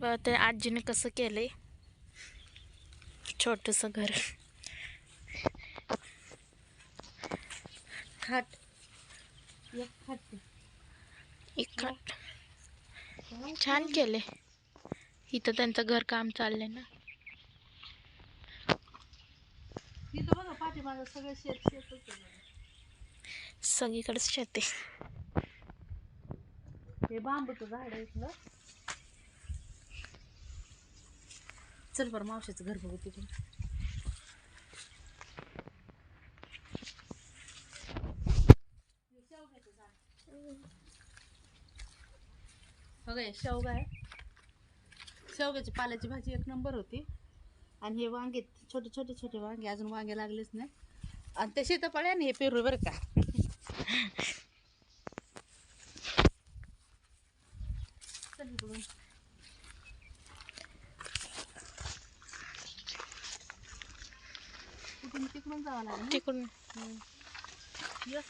बघा ते आजीने कसं केलंय छोटस घर. खाट. एक खाट एक छान केले इथं त्यांचं घर काम चाललंय ना. तिथं बघा पाठीमागं सगळं शेत शेतच आहे सगळीकडेच शेती हे बांबूचं झाड आहे इथलं. चल बरं मावशीचं घर बघू तिथून बघा शेवगा आहे. शेवग्याची पाल्याची भाजी एक नंबर होती. आणि हे वांगे छोटे छोटे छोटे वांगे अजून वांगे लागलेच नाही आणि ते सीताफळ आहे हे पेरू बरं का. चल तिकडून तिकडून जावं लागेल ना? तिकडून हम्म. ये.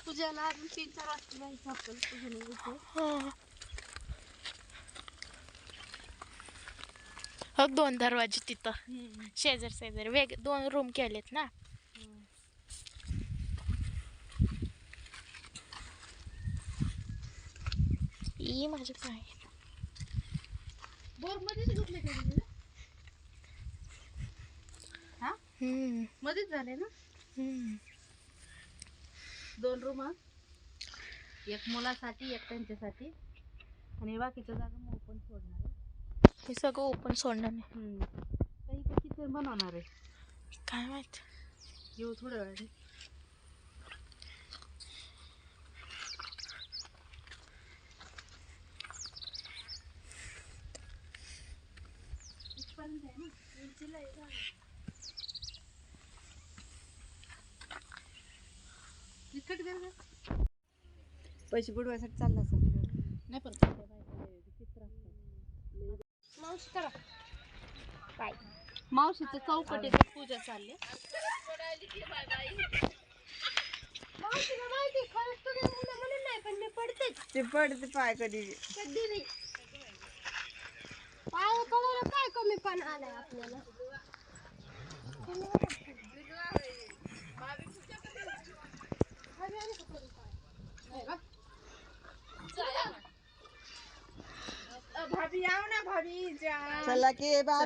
पूजाला अजून तीन चार वाजता जायचं. हा. दोन दरवाजे तिथं. शेजार शेजारी वेग दोन रूम केलेत ना. ई माझ्या काय बोर मध्येच घेतले का तुम्ही? हा हम्म मध्येच झाले ना? हम्म. दोन रूम एक मुलासाठी एक त्यांच्यासाठी. आणि बाकीच्या जागा मग ओपन सोडणार आहे. हे सगळं ओपन सोडणार नाही. काही ते किचन बनवणार आहे? काय माहीत? येऊ थोड्या वेळाने. इथपर्यंत आहे ना? आहे आहे का? पैसे बुडवायसाठी चालला असं नाही पण आपल्या बायकोला विचित्र असतात. मावशी करा काय मावशीचं चौकटीचं पूजा चालले. मावशीला माहिती खरंच तुझ्या मुलं म्हणून नाही पण मी पडतेच ते पडते पाय कधी. कधी नाही. पाय काय कमी पण आलाय आपल्याला? जाओ ना के